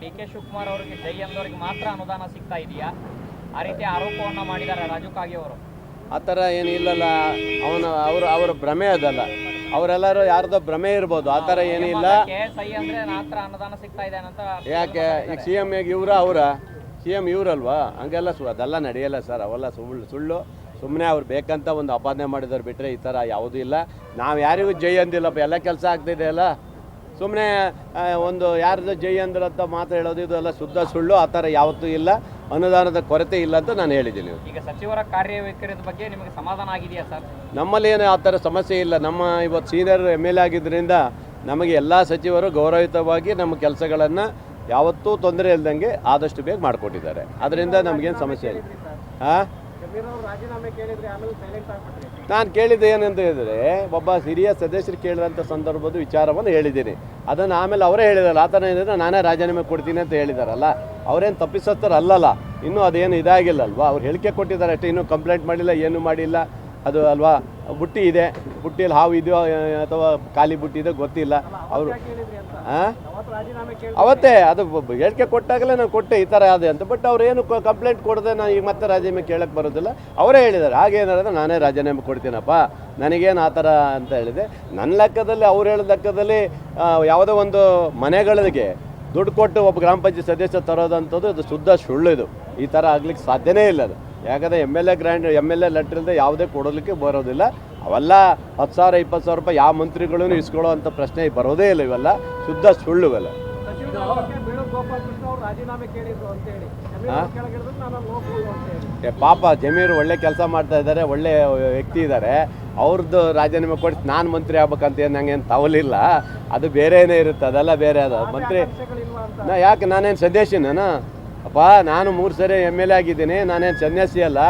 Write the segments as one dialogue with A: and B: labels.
A: D K Shivakumar ಅವರಿಗೆ ಜೈ ಅಂದವರಿಗೆ ಮಾತ್ರ ಅನುದಾನ ಸಿಗ್ತಾ ಇದೆಯಾ? ಆ ರೀತಿ ಆರೋಪವನ್ನ ಮಾಡಿದ್ದಾರೆ ರಾಜು ಕಾಗೆ ಅವರು.
B: ಆ ಥರ ಏನು ಇಲ್ಲಲ್ಲ. ಅವನ ಅವರು ಅವರ ಭ್ರಮೆ ಅದಲ್ಲ. ಅವರೆಲ್ಲರೂ ಯಾರ್ದೋ ಭ್ರಮೆ ಇರ್ಬೋದು. ಆ ಥರ ಏನಿಲ್ಲ
A: ಕೆ ಎಸ್ ಐ ಅಂದ್ರೆ ಮಾತ್ರ ಅನುದಾನ ಸಿಗ್ತಾ ಇದೆ ಅಂತ
B: ಯಾಕೆ? ಈಗ ಸಿ ಎಂ ಈಗ ಇವರ ಅವರ? ಸಿ ಎಂ ಇವರಲ್ವಾ? ಹಂಗೆಲ್ಲ ಸು ಅದೆಲ್ಲ ನಡೆಯಲ್ಲ ಸರ್. ಅವೆಲ್ಲ ಸುಳ್ಳು ಸುಳ್ಳು. ಸುಮ್ಮನೆ ಅವ್ರು ಬೇಕಂತ ಒಂದು ಅಪಾದನೆ ಮಾಡಿದವ್ರು ಬಿಟ್ಟರೆ ಈ ಥರ ಯಾವುದೂ ಇಲ್ಲ. ನಾವು ಯಾರಿಗೂ ಜೈ ಅಂದಿಲ್ಲಪ್ಪ. ಎಲ್ಲ ಕೆಲಸ ಆಗ್ತಿದೆ ಅಲ್ಲ. ಸುಮ್ಮನೆ ಒಂದು ಯಾರ್ದು ಜೈ ಅಂತ ಮಾತು ಹೇಳೋದು ಇದೆಲ್ಲ ಎಲ್ಲ ಶುದ್ಧ ಸುಳ್ಳು ಆ ಥರ ಯಾವತ್ತೂ ಇಲ್ಲ. ಅನುದಾನದ ಕೊರತೆ ಇಲ್ಲ ಅಂತ ನಾನು ಹೇಳಿದ್ದೀನಿ.
A: ಈಗ ಸಚಿವರ ಕಾರ್ಯವೈಖರಿಯ ಬಗ್ಗೆ ನಿಮಗೆ ಸಮಾಧಾನ ಆಗಿದೆಯಾ ಸರ್?
B: ನಮ್ಮಲ್ಲಿ ಏನು ಆ ಥರ ಸಮಸ್ಯೆ ಇಲ್ಲ. ನಮ್ಮ ಇವತ್ತು ಸೀನಿಯರ್ ಎಂ ಎಲ್ ಎ ಆಗಿದ್ದರಿಂದ ನಮಗೆ ಎಲ್ಲ ಸಚಿವರು ಗೌರವಯುತವಾಗಿ ನಮ್ಮ ಕೆಲಸಗಳನ್ನು ಯಾವತ್ತೂ ತೊಂದರೆ ಇಲ್ದಂಗೆ ಆದಷ್ಟು ಬೇಗ ಮಾಡಿಕೊಟ್ಟಿದ್ದಾರೆ. ಅದರಿಂದ ನಮಗೇನು ಸಮಸ್ಯೆ ಇಲ್ಲ. ಹಾಂ ನಾನು ಕೇಳಿದ್ದು ಏನಂತ ಹೇಳಿದರೆ, ಒಬ್ಬ ಹಿರಿಯ ಸದಸ್ಯರು ಕೇಳಿದಂಥ ಸಂದರ್ಭದ ವಿಚಾರವನ್ನು ಹೇಳಿದ್ದೀನಿ. ಅದನ್ನು ಆಮೇಲೆ ಅವರೇ ಹೇಳಿದಾರಲ್ಲ, ಆ ಥರ ಏನಿದ್ರೆ ನಾನೇ ರಾಜೀನಾಮೆ ಕೊಡ್ತೀನಿ ಅಂತ ಹೇಳಿದಾರಲ್ಲ. ಅವರೇನು ತಪ್ಪಿಸತ್ತರ ಅಲ್ಲಲ್ಲ. ಇನ್ನೂ ಅದೇನು ಇದಾಗಿಲ್ಲ ಅಲ್ವಾ ಅವ್ರು ಹೇಳಿಕೆ ಕೊಟ್ಟಿದ್ದಾರೆ ಅಷ್ಟೇ, ಇನ್ನೂ ಕಂಪ್ಲೇಂಟ್ ಮಾಡಿಲ್ಲ, ಏನೂ ಮಾಡಿಲ್ಲ. ಅದು ಅಲ್ವಾ? ಬುಟ್ಟಿ ಇದೆ. ಬುಟ್ಟಿಯಲ್ಲಿ ಹಾವು ಇದೆಯೋ, ಅಥವಾ ಖಾಲಿ ಬುಟ್ಟಿ ಇದೆ ಗೊತ್ತಿಲ್ಲ. ಅವರು ಅವತ್ತೇ ಅದು ಹೇಳಿಕೆ ಕೊಟ್ಟಾಗಲೇ ನಾನು ಕೊಟ್ಟೆ ಈ ಥರ ಅದೇ ಅಂತ. ಬಟ್ ಅವ್ರು ಏನು ಕಂಪ್ಲೇಂಟ್ ಕೊಡದೆ ನಾನು ಈಗ ಮತ್ತೆ ರಾಜೀನಾಮೆ ಕೇಳಕ್ಕೆ ಬರೋದಿಲ್ಲ. ಅವರೇ ಹೇಳಿದ್ದಾರೆ. ಹಾಗೇನಾದ್ರೆ ನಾನೇ ರಾಜೀನಾಮೆ ಕೊಡ್ತೀನಪ್ಪ. ನನಗೇನು ಆ ಥರ ಅಂತ ಹೇಳಿದೆ. ನನ್ನ ಲೆಕ್ಕದಲ್ಲಿ ಅವ್ರು ಹೇಳಿದ ಲೆಕ್ಕದಲ್ಲಿ ಯಾವುದೋ ಒಂದು ಮನೆಗಳಿಗೆ ದುಡ್ಡು ಕೊಟ್ಟು ಒಬ್ಬ ಗ್ರಾಮ ಪಂಚಾಯತ್ ಸದಸ್ಯ ತರೋದಂಥದ್ದು ಅದು ಶುದ್ಧ ಸುಳ್ಳು ಇದು. ಈ ಥರ ಆಗ್ಲಿಕ್ಕೆ ಸಾಧ್ಯನೇ ಇಲ್ಲ ಅದು. ಯಾಕಂದರೆ M L A grant M L A letter ಇಲ್ಲದೆ ಯಾವುದೇ ಕೊಡೋದಕ್ಕೆ ಬರೋದಿಲ್ಲ. ಅವೆಲ್ಲ ಹತ್ತು ಸಾವಿರ ಇಪ್ಪತ್ತು ಸಾವಿರ ರೂಪಾಯಿ ಯಾವ ಮಂತ್ರಿಗಳೂ ಇಸ್ಕೊಳ್ಳೋ ಅಂಥ ಪ್ರಶ್ನೆ ಬರೋದೇ ಇಲ್ಲ ಇವೆಲ್ಲ. ಶುದ್ಧ ಸುಳ್ಳು ಇವೆಲ್ಲ. ಪಾಪ ಜಮೀರು ಒಳ್ಳೆ ಕೆಲಸ ಮಾಡ್ತಾ ಇದ್ದಾರೆ ಒಳ್ಳೆ ವ್ಯಕ್ತಿ ಇದ್ದಾರೆ. ಅವ್ರದ್ದು ರಾಜೀನಾಮೆ ಕೊಡಿಸಿ ನಾನು ಮಂತ್ರಿ ಆಗ್ಬೇಕಂತ ಏನು ನಂಗೆ ಏನು ತವಲಿಲ್ಲ. ಅದು ಬೇರೆನೇ ಇರುತ್ತೆ ಅದೆಲ್ಲ ಬೇರೆ ಅದು. ಮಂತ್ರಿ ನಾ ಯಾಕೆ ನಾನೇನು ಸನ್ಯಾಸಿನ ಅಪ್ಪ ನಾನು ಮೂರು ಸರಿ ಎಂ ಎಲ್ ಎ ಆಗಿದ್ದೀನಿ ನಾನೇನು ಸನ್ಯಾಸಿ ಅಲ್ಲ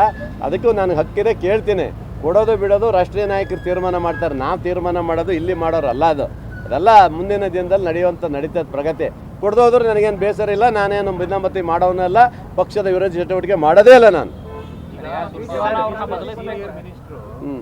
B: ಅದಕ್ಕೂ ನಾನು ಹಕ್ಕಿದೆ ಕೇಳ್ತೀನಿ. ಕೊಡೋದು ಬಿಡೋದು ರಾಷ್ಟ್ರೀಯ ನಾಯಕರು ತೀರ್ಮಾನ ಮಾಡ್ತಾರೆ ನಾವು ತೀರ್ಮಾನ ಮಾಡೋದು ಇಲ್ಲಿ ಮಾಡೋರಲ್ಲ ಅದು. ಅದೆಲ್ಲ ಮುಂದಿನ ದಿನದಲ್ಲಿ ನಡೆಯುವಂಥ ನಡೀತದ ಪ್ರಗತಿ. ಕೊಡ್ದೋದ್ರೆ ನನಗೇನು ಬೇಸರ ಇಲ್ಲ ನಾನೇನು ಭಿನ್ನಮತಿ ಮಾಡೋನಲ್ಲ ಪಕ್ಷದ ವಿರೋಧಿ ಚಟುವಟಿಕೆ ಮಾಡೋದೇ ಇಲ್ಲ ನಾನು. ಹ್ಞೂ